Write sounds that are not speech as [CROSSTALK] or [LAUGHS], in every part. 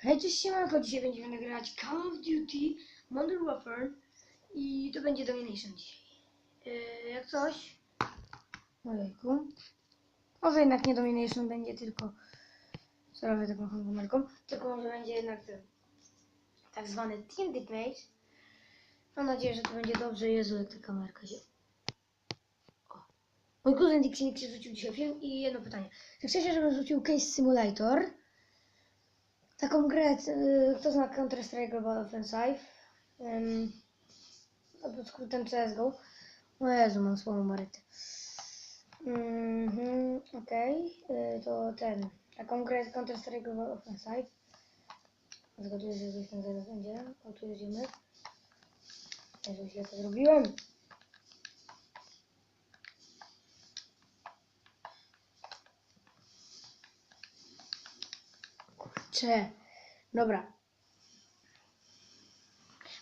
Hej, cześć siemanko, dzisiaj będziemy grać Call of Duty Modern Warfare i to będzie Domination dzisiaj. Yy, jak coś... Ojejku. Może jednak nie Domination będzie, tylko... Zrobię taką kamerką. Tylko może będzie jednak ten... Tak zwany Team Deathmatch. Mam nadzieję, że to będzie dobrze. Jezu, jak ta kamerka się... O. Mój kuzyn Dixie rzucił dzisiaj film i jedno pytanie. Czy chcecie, żebym rzucił Case Simulator? Taką grę, y, kto zna Counter-Strike Global Offensive? Um, pod skrótem CSGO. O Jezu, mam słabą marytę. Mhm, okej, y, to ten. Taką grę Counter-Strike Global Offensive. Zgaduję, że coś tam zaraz będzie. O, tu jedziemy. Jezu, źle to zrobiłem. Kurczę. Dobra.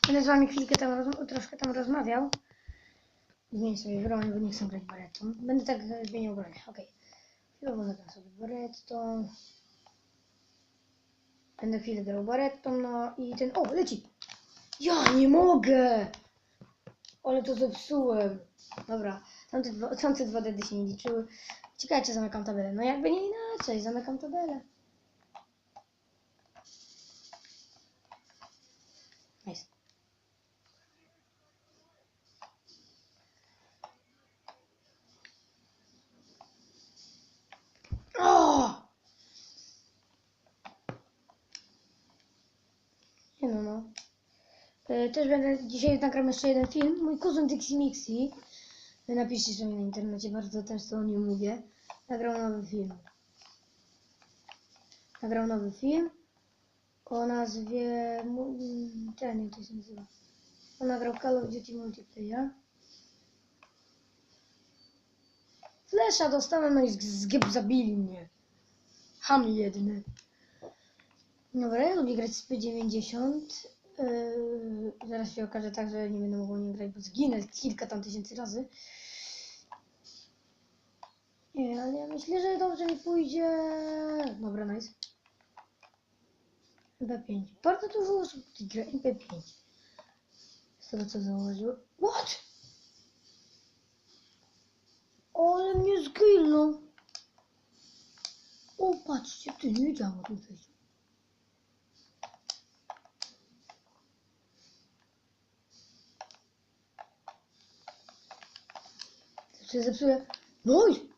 Będę z wami chwilkę tam, troszkę tam rozmawiał. Zmienię sobie broń, bo nie chcę grać baretą. Będę tak e, zmieniał broń, okej. Chwilowo zagram sobie baretą. Będę chwilę grał baretą, no i ten... O, leci! Ja nie mogę! Ale to zepsułem. Dobra, tamte dwa, tamte dwa dedy się nie liczyły. Ciekawe, czy zamykam tabelę. No jakby nie inaczej, zamykam tabelę. Nice. O! Nie no, no. E, Też będę, dzisiaj nagram jeszcze jeden film. Mój kuzyn Dixie Mixi. Napiszcie sobie na internecie, bardzo często o nim mówię. Nagrał nowy film. Nagrał nowy film o nazwie... Ten, jak to się nazywa? On nagrał Call of Duty Multiplayer. Flesza dostałem, no i z- zgieb zabili mnie. Ham jedny. Dobra, ja lubię grać z P90. Yy, zaraz się okaże tak, że nie będę mogła nie grać, bo zginę kilka tam tysięcy razy. Nie, ale ja myślę, że dobrze mi pójdzie. Dobra, nice. MP5. Bardzo dużo osób gra MP5. Z tego co założył. What? Ale mnie zginął. O, patrzcie, ty nie działa tutaj. To zepsuje. No i...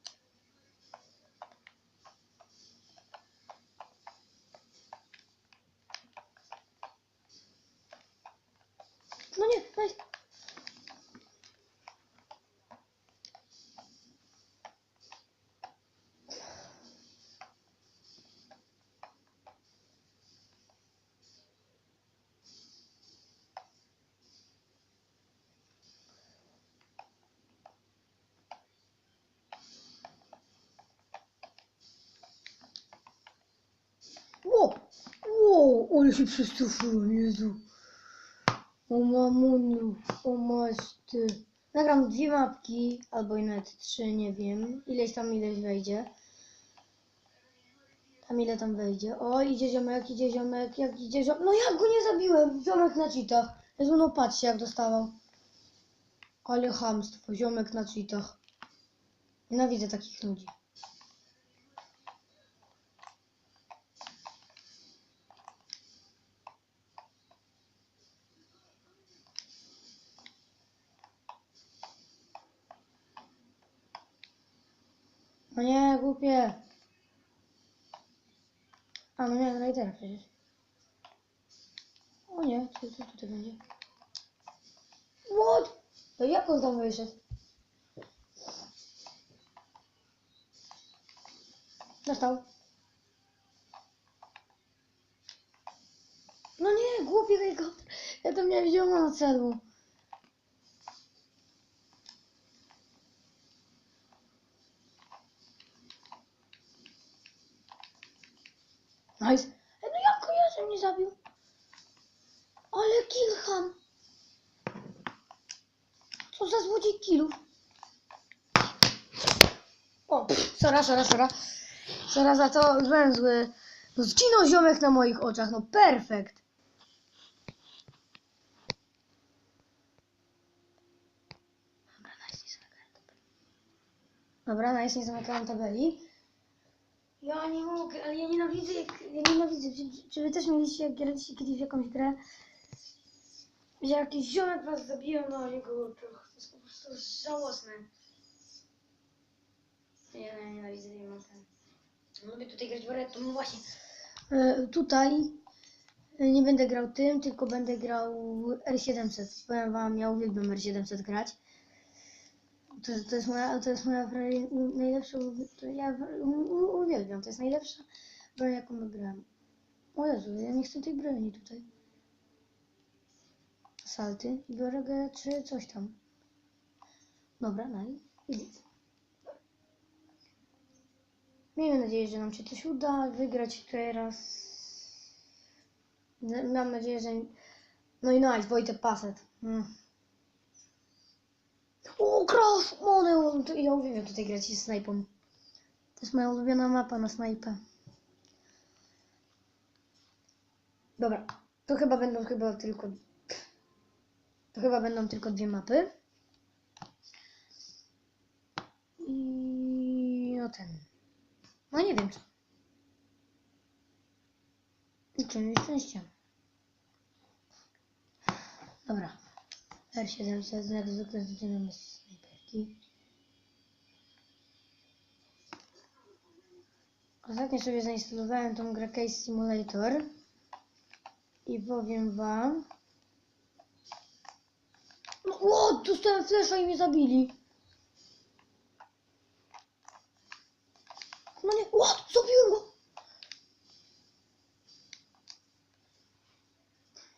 Ło! Ło! Ale się przestraszyłem, Jezu. O mamuniu, o ty. Nagram dwie mapki, albo i nawet trzy, nie wiem. Ileś tam ileś wejdzie. Tam ile tam wejdzie. O, idzie ziomek, idzie ziomek, jak idzie ziomek. No jak go nie zabiłem? Ziomek na cheatach. Jezu, no patrzcie jak dostawał. Ale chamstwo, ziomek na cheatach. Nienawidzę takich ludzi. No nie, głupie. A, no miałem Raidera przecież. O nie, co, co tutaj będzie? What? To jak on tam wyszedł? Dostał. No nie, głupi helikopter. Ja to miałem Nice. Ej, no jak go ja nie zabił? Ale killham. Co za złodziej killów? O, pff, sora, sora, sora. Sora za to byłem zły. No zginął ziomek na moich oczach, no perfekt. Dobra, nice, nie zamykałem tabeli. Dobra, nice, nie zamykałem tabeli. Ja nie mogę, ale ja nienawidzę, jak, ja nienawidzę. Czy, czy wy też mieliście, jak graliście kiedyś w jakąś grę, że jakiś ziomek was zabijał na jego oczach. To jest po prostu żałosne. Ja, nienawidzę tej mapy. Lubię tutaj grać w no właśnie. E, tutaj e, nie będę grał tym, tylko będę grał R700. Powiem wam, ja uwielbiam R700 grać. To, to jest moja, to jest moja u- najlepsza, to ja uwielbiam, to jest najlepsza broń jaką grałem. O Jezu, ja nie chcę tej broni tutaj. Salty, biorę G czy coś tam. Dobra, no i idę. Miejmy nadzieję, że nam się coś uda wygrać teraz. Mam nadzieję, że... No i nice, Wojtek Passet. Mm. O, Crash! One! Ja uwielbiam tutaj grać z snajpą. To jest moja ulubiona mapa na snajpę. Dobra, to chyba będą chyba tylko... To chyba będą tylko dwie mapy. I... no ten... No nie wiem co. Liczę mi szczęście. Dobra. R700, jak zwykle zaczynamy z snajperki. Ostatnio sobie zainstalowałem tą grę Case Simulator. I powiem wam... No, o, dostałem flesza i mnie zabili. No nie, o, zabiłem go!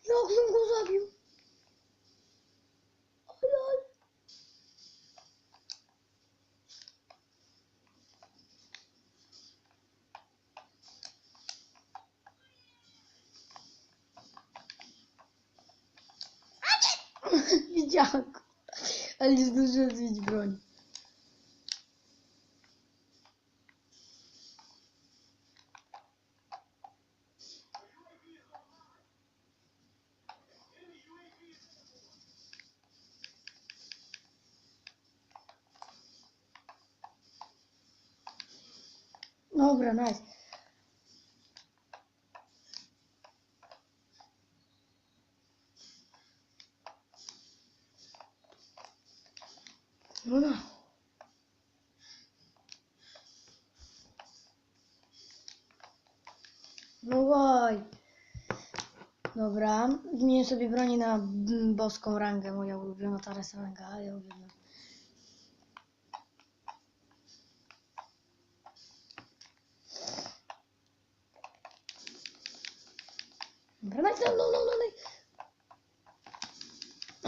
Jak bym go zabił? Ale... Widziałam go, ale nie zdążyłem zmienić broń. Dobra, nice. No, no. No woj. Dobra, zmienię sobie broni na boską rangę, moja ulubiona teraz ranga, ja uwielbiam. Dobra, no, no, no, no, no.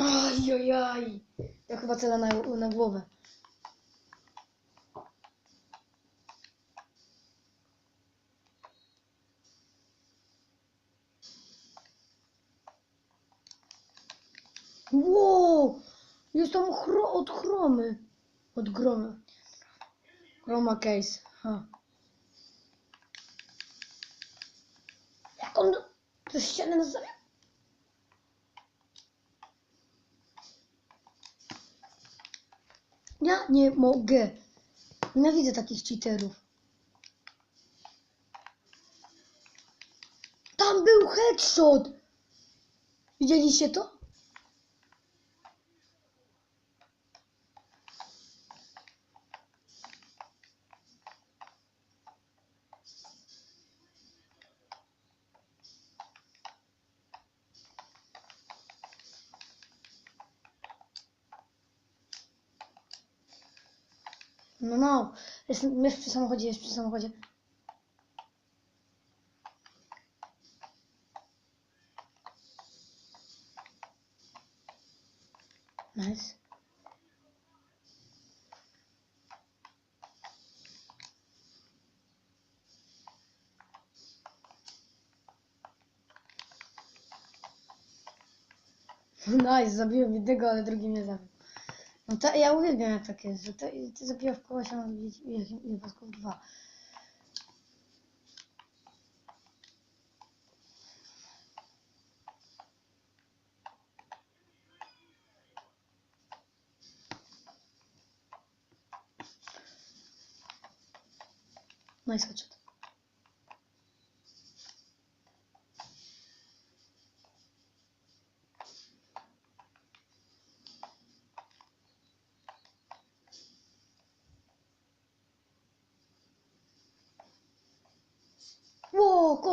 Ajajaj. Ja chyba cela na, na głowę. Wow! Jest tam chro od chromy. Od gromy. Chroma case. Ha. Jak on... To ścianę nas zabija? Ja nie mogę. Nienawidzę takich cheaterów. Tam był headshot! Widzieliście to? No, no. Jest, jest przy samochodzie, jest przy samochodzie. Nice. [LAUGHS] Nice, zabiłem jednego, ale drugi mnie zabił. No to ja uwielbiam jak tak jest, że to, ty zabijasz kogoś, a on zabije jebasków dwa. No i skoczył.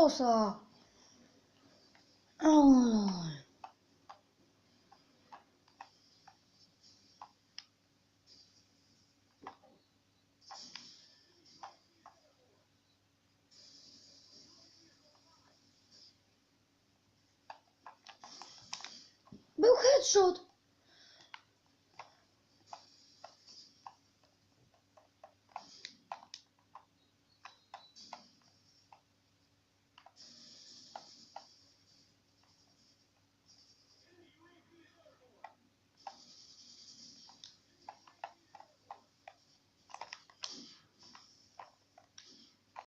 Kosa! Oj. Był headshot!